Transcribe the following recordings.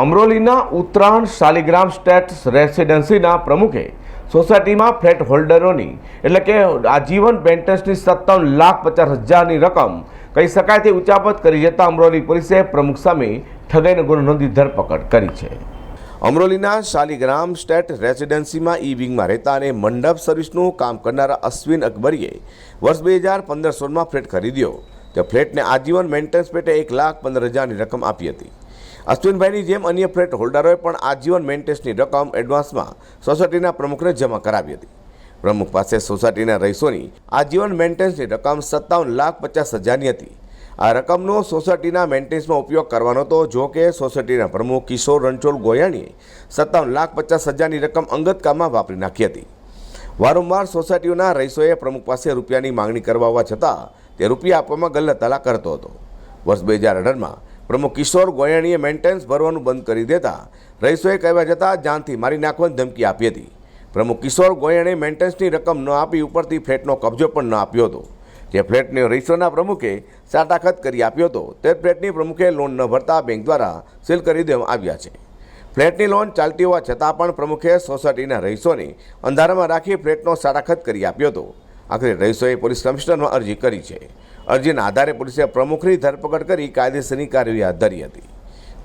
અમરોલીના Uttarayan Shaligram state રેસિડેન્સીના પ્રમુખે સોસાયટીમાં ફ્લેટ હોલ્ડરોની, એટલે કે આજીવન મેન્ટેનન્સની સત્તાવન લાખ પચાસ હજારની રકમ, કહી શકાય તે ઉચાપત કરી જતા અમરોલી પોલીસે પ્રમુખ સામે ઠગાઈનો ગુનો નોંધી ધરપકડ કરી છે. અમરોલીના શાલિગ્રામ સ્ટેટ રેસિડેન્સીમાં ઈ વિંગમાં રહેતા અને મંડપ સર્વિસનું કામ કરનારા અશ્વિન અકબરીએ વર્ષ બે હજાર પંદર સોળમાં ફ્લેટ ખરીદ્યો. તે ફ્લેટને આજીવન મેન્ટેનન્સ પેટે એક લાખ પંદર હજારની રકમ આપી હતી. અશ્વિનભાઈની જેમ અન્ય ફ્લેટ હોલ્ડરોએ પણ આજીવન મેન્ટેન્સની રકમ એડવાન્સમાં સોસાયટીના પ્રમુખને જમા કરાવી હતી. પ્રમુખ પાસે સોસાયટીના રહીશોની આજીવન મેન્ટેન્સની રકમ સત્તાવન લાખ પચાસ હજારની હતી. આ રકમનો સોસાયટીના મેન્ટેનન્સમાં ઉપયોગ કરવાનો હતો, જો કે સોસાયટીના પ્રમુખ કિશોર રણછોડ ગોયાણીએ સત્તાવન લાખ પચાસ હજારની રકમ અંગત કામમાં વાપરી નાખી હતી. વારંવાર સોસાયટીઓના રહીશોએ પ્રમુખ પાસે રૂપિયાની માંગણી કરવા હોવા છતાં તે રૂપિયા આપવામાં ગલ્લતલા કરતો હતો. વર્ષ બે હજાર અઢારમાં પ્રમુખ કિશોર ગોયાણીએ મેન્ટેનન્સ ભરવાનું બંધ કરી દેતા રહીશોએ કહેવા જતાં જાનથી મારી નાખવાની ધમકી આપી હતી. પ્રમુખ કિશોર ગોયાણીએ મેન્ટેનન્સની રકમ ન આપી ઉપરથી ફ્લેટનો કબજો પણ ન આપ્યો હતો. જે ફ્લેટને રહીશોના પ્રમુખે સાટાખત કરી આપ્યો હતો, તે ફ્લેટની પ્રમુખે લોન ન ભરતા બેંક દ્વારા સીલ કરી દેવામાં આવ્યા છે. ફ્લેટની લોન ચાલતી હોવા છતાં પણ પ્રમુખે સોસાયટીના રહીશોને અંધારામાં રાખી ફ્લેટનો સાટાખત કરી આપ્યો હતો. આખરે રહીશોએ પોલીસ કમિશનરમાં અરજી કરી છે. અરજીના આધારે પોલીસે પ્રમુખની ધરપકડ કરી કાયદેસરની કાર્યવાહી હાથ ધરી હતી.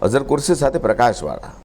અઝર કુર્સી સાથે પ્રકાશવાળા.